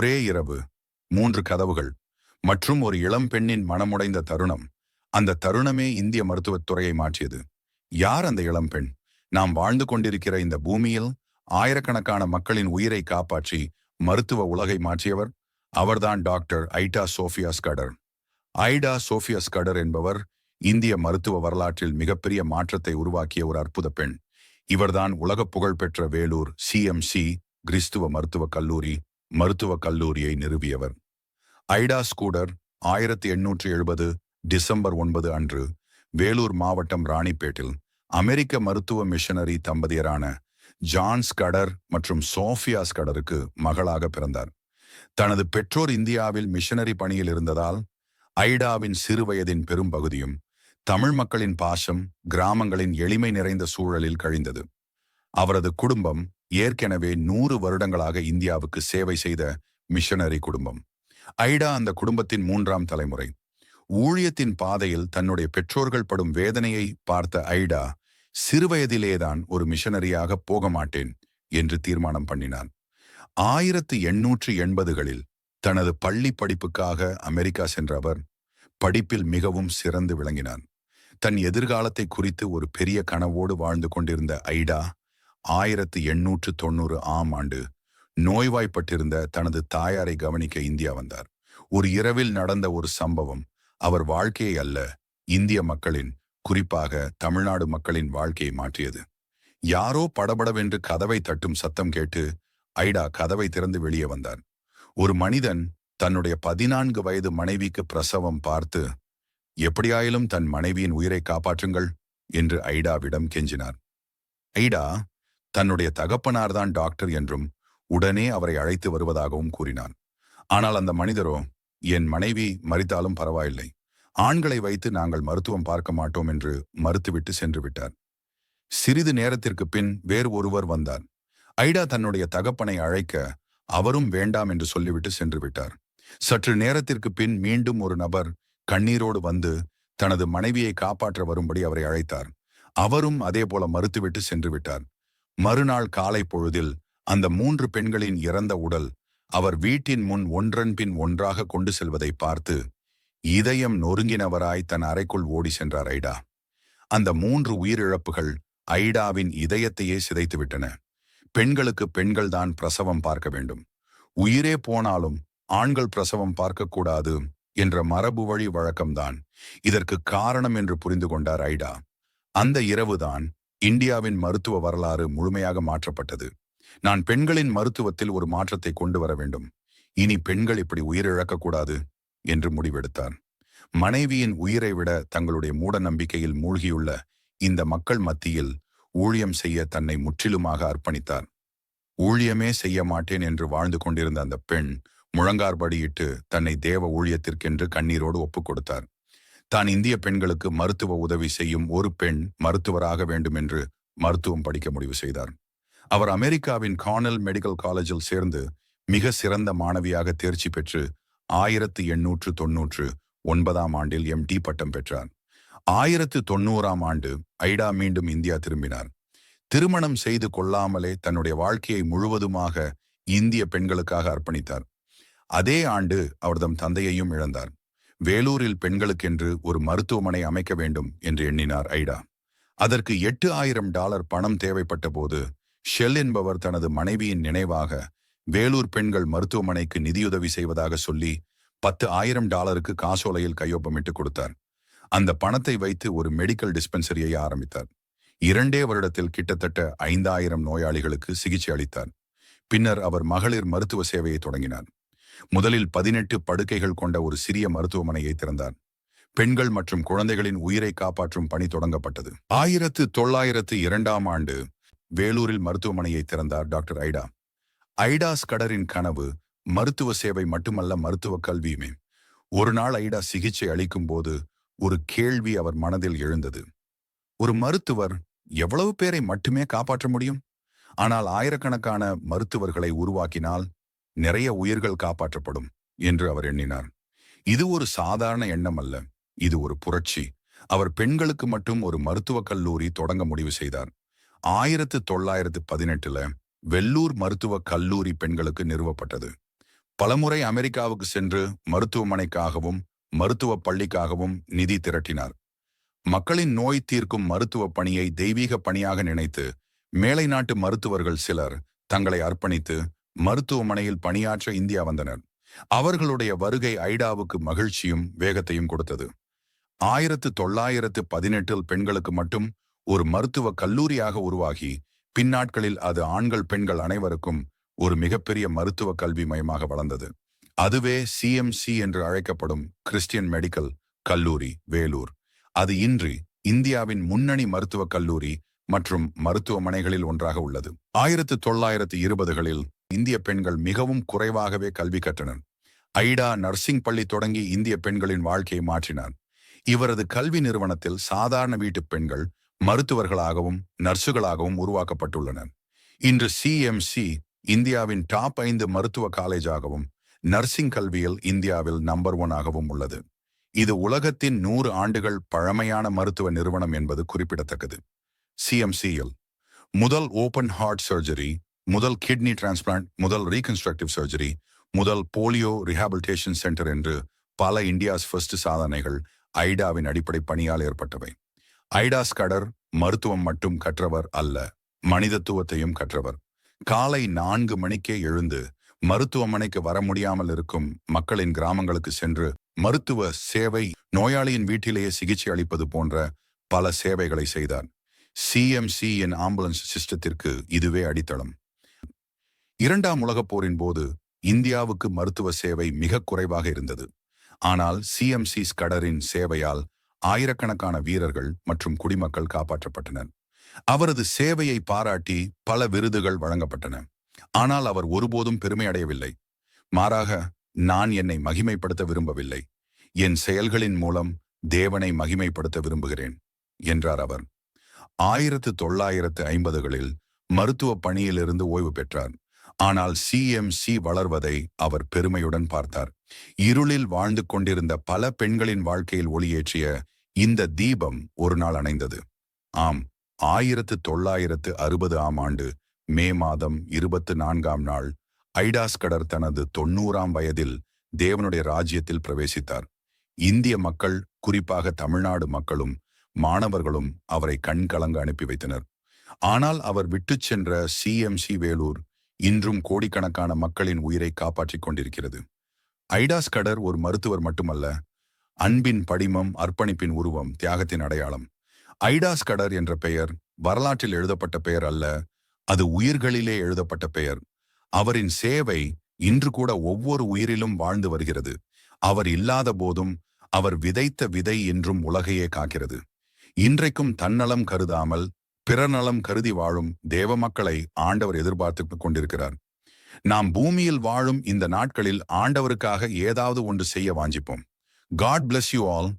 ஒரே இரவு மூன்று கதவுகள் மற்றும் ஒரு இளம் பெண்ணின் மனமுடைந்த தருணம். அந்த தருணமே இந்திய மருத்துவத் துறையை மாற்றியது. யார் அந்த இளம் பெண்? நாம் வாழ்ந்து கொண்டிருக்கிற இந்த பூமியில் ஆயிரக்கணக்கான மக்களின் உயிரை காப்பாற்றி மருத்துவ உலகை மாற்றியவர் அவர்தான் doctor Ida Sophia Scudder Ida Sophia Scudder என்பவர் இந்திய மருத்துவ வரலாற்றில் மிகப்பெரிய மாற்றத்தை உருவாக்கிய ஒரு அற்புத பெண். இவர்தான் உலக புகழ்பெற்ற வேலூர் சிஎம்சி கிறிஸ்துவ மருத்துவக் கல்லூரி மருத்துவக் கல்லூரியை நிறுவியவர். ஐடா ஸ்கூடர் ஆயிரத்தி எண்ணூற்றி எழுபது டிசம்பர் ஒன்பது அன்று வேலூர் மாவட்டம் ராணிப்பேட்டில் அமெரிக்க மருத்துவ மிஷனரி தம்பதியரான ஜான் ஸ்கடர் மற்றும் சோஃபியா ஸ்கடருக்கு மகளாக பிறந்தார். தனது பெற்றோர் இந்தியாவில் மிஷனரி பணியில் இருந்ததால் ஐடாவின் சிறுவயதின் பெரும்பகுதியும் தமிழ் மக்களின் பாசம் கிராமங்களின் எளிமை நிறைந்த சூழலில் கழிந்தது. அவரது குடும்பம் ஏற்கனவே நூறு வருடங்களாக இந்தியாவுக்கு சேவை செய்த மிஷனரி குடும்பம். ஐடா அந்த குடும்பத்தின் மூன்றாம் தலைமுறை. ஊழியத்தின் பாதையில் தன்னுடைய பெற்றோர்கள் படும் வேதனையை பார்த்த ஐடா சிறுவயதிலேதான் ஒரு மிஷனரியாக போக மாட்டேன் என்று தீர்மானம் பண்ணினான். ஆயிரத்து எண்ணூற்று எண்பதுகளில் தனது பள்ளி படிப்புக்காக அமெரிக்கா சென்ற அவர் படிப்பில் மிகவும் சிறந்து விளங்கினான். தன் எதிர்காலத்தை குறித்து ஒரு பெரிய கனவோடு வாழ்ந்து கொண்டிருந்த ஐடா ஆயிரத்து எண்ணூற்று தொண்ணூறு ஆம் ஆண்டு நோய்வாய்ப்பட்டிருந்த தனது தாயாரை கவனிக்க இந்தியா வந்தார். ஒரு இரவில் நடந்த ஒரு சம்பவம் அவர் வாழ்க்கையை அல்ல இந்திய மக்களின் குறிப்பாக தமிழ்நாடு மக்களின் வாழ்க்கையை மாற்றியது. யாரோ படபடவென்று கதவை தட்டும் சத்தம் கேட்டு ஐடா கதவை திறந்து வெளியே வந்தார். ஒரு மனிதன் தன்னுடைய பதினான்கு வயது மனைவிக்கு பிரசவம் பார்த்து எப்படியாயிலும் தன் மனைவியின் உயிரை காப்பாற்றுங்கள் என்று ஐடாவிடம் கெஞ்சினார். ஐடா தன்னுடைய தகப்பனார்தான் டாக்டர் என்றும் உடனே அவரை அழைத்து வருவதாகவும் கூறினான். ஆனால் அந்த மனிதரோ என் மனைவி மறித்தாலும் பரவாயில்லை. ஆண்களை வைத்து நாங்கள் மருத்துவம் பார்க்க மாட்டோம் என்று மறுத்துவிட்டு சென்று விட்டார். சிறிது நேரத்திற்கு பின் வேறு ஒருவர் வந்தார். ஐடா தன்னுடைய தகப்பனை அழைக்க அவரும் வேண்டாம் என்று சொல்லிவிட்டு சென்று விட்டார். சற்று நேரத்திற்கு பின் மீண்டும் ஒரு நபர் கண்ணீரோடு வந்து தனது மனைவியை காப்பாற்ற வரும்படி அவரை அழைத்தார். அவரும் அதே போல மறுத்துவிட்டு சென்று விட்டார். மறுநாள் காலை பொழுதில் அந்த மூன்று பெண்களின் இறந்த உடல் அவர் வீட்டின் முன் ஒன்றன் பின் ஒன்றாக கொண்டு செல்வதை பார்த்து இதயம் நொறுங்கினவராய் தன் அறைக்குள் ஓடி சென்றார் ஐடா. அந்த மூன்று உயிரிழப்புகள் ஐடாவின் இதயத்தையே சிதைத்துவிட்டன. பெண்களுக்கு பெண்கள் தான் பிரசவம் பார்க்க வேண்டும். உயிரே போனாலும் ஆண்கள் பிரசவம் பார்க்கக்கூடாது என்ற மரபு வழி வழக்கம்தான் இதற்கு காரணம் என்று புரிந்து கொண்டார் ஐடா. அந்த இரவுதான் இந்தியாவின் மருத்துவ வரலாறு முழுமையாக மாற்றப்பட்டது. நான் பெண்களின் மருத்துவத்தில் ஒரு மாற்றத்தை கொண்டு வர வேண்டும். இனி பெண்கள் இப்படி உயிரிழக்கக்கூடாது என்று முடிவெடுத்தார். மனைவியின் உயிரை விட தங்களுடைய மூட நம்பிக்கையில் மூழ்கியுள்ள இந்த மக்கள் மத்தியில் ஊழியம் செய்ய தன்னை முற்றிலுமாக அர்ப்பணித்தார். ஊழியமே செய்ய மாட்டேன் என்று வாழ்ந்து கொண்டிருந்த அந்த பெண் முழங்கார்படியிட்டு தன்னை தேவ ஊழியத்திற்கென்று கண்ணீரோடு ஒப்புக் கொடுத்தார். தான் இந்திய பெண்களுக்கு மருத்துவ உதவி செய்யும் ஒரு பெண் மருத்துவராக வேண்டும் என்று மருத்துவம் படிக்க முடிவு செய்தார். அவர் அமெரிக்காவின் கார்னல் மெடிக்கல் காலேஜில் சேர்ந்து மிக சிறந்த மாணவியாக தேர்ச்சி பெற்று ஆயிரத்து எண்ணூற்று தொன்னூற்று ஒன்பதாம் ஆண்டில் எம்டி பட்டம் பெற்றார். ஆயிரத்து தொண்ணூறாம் ஆண்டு ஐடா மீண்டும் இந்தியா திரும்பினார். திருமணம் செய்து கொள்ளாமலே தன்னுடைய வாழ்க்கையை முழுவதுமாக இந்திய பெண்களுக்காக அர்ப்பணித்தார். அதே ஆண்டு அவர் தம் தந்தையையும் இழந்தார். வேலூரில் பெண்களுக்கென்று ஒரு மருத்துவமனை அமைக்க வேண்டும் என்று எண்ணினார் ஐடா. அதற்கு எட்டு ஆயிரம் டாலர் பணம் தேவைப்பட்ட போது ஷெல் என்பவர் தனது மனைவியின் நினைவாக வேலூர் பெண்கள் மருத்துவமனைக்கு நிதியுதவி செய்வதாக சொல்லி பத்து ஆயிரம் டாலருக்கு காசோலையில் கையொப்பமிட்டு கொடுத்தார். அந்த பணத்தை வைத்து ஒரு மெடிக்கல் டிஸ்பென்சரியை ஆரம்பித்தார். இரண்டே வருடத்தில் கிட்டத்தட்ட ஐந்தாயிரம் நோயாளிகளுக்கு சிகிச்சை அளித்தார். பின்னர் அவர் மகளிர் மருத்துவ சேவையை தொடங்கினார். முதலில் பதினெட்டு படுக்கைகள் கொண்ட ஒரு சிறிய மருத்துவமனையை திறந்தார் பெண்கள் மற்றும் குழந்தைகளின் உயிரை காப்பாற்றும் பணி தொடங்கப்பட்டது. ஆயிரத்து தொள்ளாயிரத்து இரண்டாம் ஆண்டு வேலூரில் மருத்துவமனையை திறந்தார் டாக்டர் ஐடா. ஐடாஸ் கடரின் கனவு மருத்துவ சேவை மட்டுமல்ல மருத்துவ கல்வியுமே. ஒரு நாள் ஐடா சிகிச்சை அளிக்கும் போது ஒரு கேள்வி அவர் மனதில் எழுந்தது. ஒரு மருத்துவர் எவ்வளவு பேரை மட்டுமே காப்பாற்ற முடியும்? ஆனால் ஆயிரக்கணக்கான மருத்துவர்களை உருவாக்கினால் நிறைய உயிர்கள் காப்பாற்றப்படும் என்று அவர் எண்ணினார். இது ஒரு சாதாரண எண்ணம் அல்ல. இது ஒரு புரட்சி. அவர் பெண்களுக்கு மட்டும் ஒரு மருத்துவக் கல்லூரி தொடங்க முடிவு செய்தார். ஆயிரத்து தொள்ளாயிரத்து பதினெட்டுல வெள்ளூர் மருத்துவக் கல்லூரி பெண்களுக்கு நிறுவப்பட்டது. பலமுறை அமெரிக்காவுக்கு சென்று மருத்துவமனைக்காகவும் மருத்துவ பள்ளிக்காகவும் நிதி திரட்டினார். மக்களின் நோய் தீர்க்கும் மருத்துவ பணியை தெய்வீக பணியாக நினைத்து மேலை நாட்டு மருத்துவர்கள் சிலர் தங்களை அர்ப்பணித்து மருத்துவமனையில் பணியாற்ற இந்தியா வந்தனர். அவர்களுடைய வருகை ஐடாவுக்கு மகிழ்ச்சியும் வேகத்தையும் கொடுத்தது. ஆயிரத்து தொள்ளாயிரத்து பதினெட்டில் பெண்களுக்கு மட்டும் ஒரு மருத்துவ கல்லூரியாக உருவாகி பின்னாட்களில் அது ஆண்கள் பெண்கள் அனைவருக்கும் ஒரு மிகப்பெரிய மருத்துவ கல்வி மயமாக வளர்ந்தது. அதுவே சிஎம்சி என்று அழைக்கப்படும் கிறிஸ்டியன் மெடிக்கல் கல்லூரி வேலூர். அது இன்று இந்தியாவின் முன்னணி மருத்துவக் கல்லூரி மற்றும் மருத்துவமனைகளில் ஒன்றாக உள்ளது. ஆயிரத்து தொள்ளாயிரத்து இருபதுகளில் இந்திய பெண்கள் மிகவும் குறைவாகவே கல்வி கற்றனர். ஐடா நர்சிங் பள்ளி தொடங்கி இந்திய பெண்களின் வாழ்க்கையை மாற்றினார். இவரது கல்வி நிறுவனத்தில் சாதாரண வீட்டு பெண்கள் மருத்துவர்களாகவும் நர்சுகளாகவும் உருவாக்கப்பட்டுள்ளனர். இன்று சிஎம்சி இந்தியாவின் டாப் ஐந்து மருத்துவ காலேஜாகவும் நர்சிங் கல்வியில் இந்தியாவில் நம்பர் ஒன் ஆகவும் உள்ளது. இது உலகத்தின் நூறு ஆண்டுகள் பழமையான மருத்துவ நிறுவனம் என்பது குறிப்பிடத்தக்கது. சிஎம்சியில் முதல் ஓபன் ஹார்ட் சர்ஜரி முதல் கிட்னி டிரான்ஸ்பிளான்ட் முதல் ரீகன்ஸ்ட்ரக்டிவ் சர்ஜரி முதல் போலியோ ரிஹாபிலிட்டேஷன் சென்டர் என்று பல இந்தியாஸ் ஃபர்ஸ்ட் சாதனைகள் ஐடாவின் அடிப்படை பணியால் ஏற்பட்டவை. ஐடாஸ் கடர் மருத்துவம் மட்டும் கற்றவர் அல்ல மனிதத்துவத்தையும் கற்றவர். காலை நான்கு மணிக்கே எழுந்து மருத்துவமனைக்கு வர முடியாமல் இருக்கும் மக்களின் கிராமங்களுக்கு சென்று மருத்துவ சேவை நோயாளியின் வீட்டிலேயே சிகிச்சை அளிப்பது போன்ற பல சேவைகளை செய்தார். சிஎம்சி என் ஆம்புலன்ஸ் சிஸ்டத்திற்கு இதுவே அடித்தளம். இரண்டாம் உலகப் போரின் போது இந்தியாவுக்கு மருத்துவ சேவை மிக குறைவாக இருந்தது. ஆனால் சிஎம்சி ஸ்கடரின் சேவையால் ஆயிரக்கணக்கான வீரர்கள் மற்றும் குடிமக்கள் காப்பாற்றப்பட்டனர். அவரது சேவையை பாராட்டி பல விருதுகள் வழங்கப்பட்டன. ஆனால் அவர் ஒருபோதும் பெருமை அடையவில்லை. மாறாக நான் என்னை மகிமைப்படுத்த விரும்பவில்லை. என் செயல்களின் மூலம் தேவனை மகிமைப்படுத்த விரும்புகிறேன் என்றார் அவர். ஆயிரத்து தொள்ளாயிரத்து ஐம்பதுகளில் மருத்துவ பணியிலிருந்து ஓய்வு பெற்றார். ஆனால் சிஎம்சி வளர்வதை அவர் பெருமையுடன் பார்த்தார். இருளில் வாழ்ந்து கொண்டிருந்த பல பெண்களின் வாழ்க்கையில் ஒளியேற்றிய இந்த தீபம் ஒரு நாள் அணைந்தது. ஆம் ஆயிரத்து தொள்ளாயிரத்து அறுபது ஆம் ஆண்டு மே மாதம் இருபத்து நான்காம் நாள் ஐடாஸ்கடர் தனது தொன்னூறாம் வயதில் தேவனுடைய ராஜ்யத்தில் பிரவேசித்தார். இந்திய மக்கள் குறிப்பாக தமிழ்நாடு மக்களும் மாணவர்களும் அவரை கண்கலங்க அனுப்பி வைத்தனர். ஆனால் அவர் விட்டுச் சென்ற சிஎம்சி வேலூர் இன்றும் கோடிக்கணக்கான மக்களின் உயிரை காப்பாற்றிக் கொண்டிருக்கிறது. ஐடாஸ் கடர் ஒரு மருத்துவர் மட்டுமல்ல அன்பின் படிமம் அர்ப்பணிப்பின் உருவம் தியாகத்தின் அடையாளம். ஐடாஸ் கடர் என்ற பெயர் வரலாற்றில் எழுதப்பட்ட பெயர் அல்ல அது உயிர்களிலே எழுதப்பட்ட பெயர். அவரின் சேவை இன்று கூட ஒவ்வொரு உயிரிலும் வாழ்ந்து வருகிறது. அவர் இல்லாத போதும் அவர் விதைத்த விதை என்றும் உலகையே காக்கிறது. இன்றைக்கும் தன்னலம் கருதாமல் பிறநலம் கருதி வாழும் தேவ மக்களை ஆண்டவர் எதிர்பார்த்து கொண்டிருக்கிறார். நாம் பூமியில் வாழும் இந்த நாட்களில் ஆண்டவருக்காக ஏதாவது ஒன்று செய்ய வாஞ்சிப்போம். God bless you all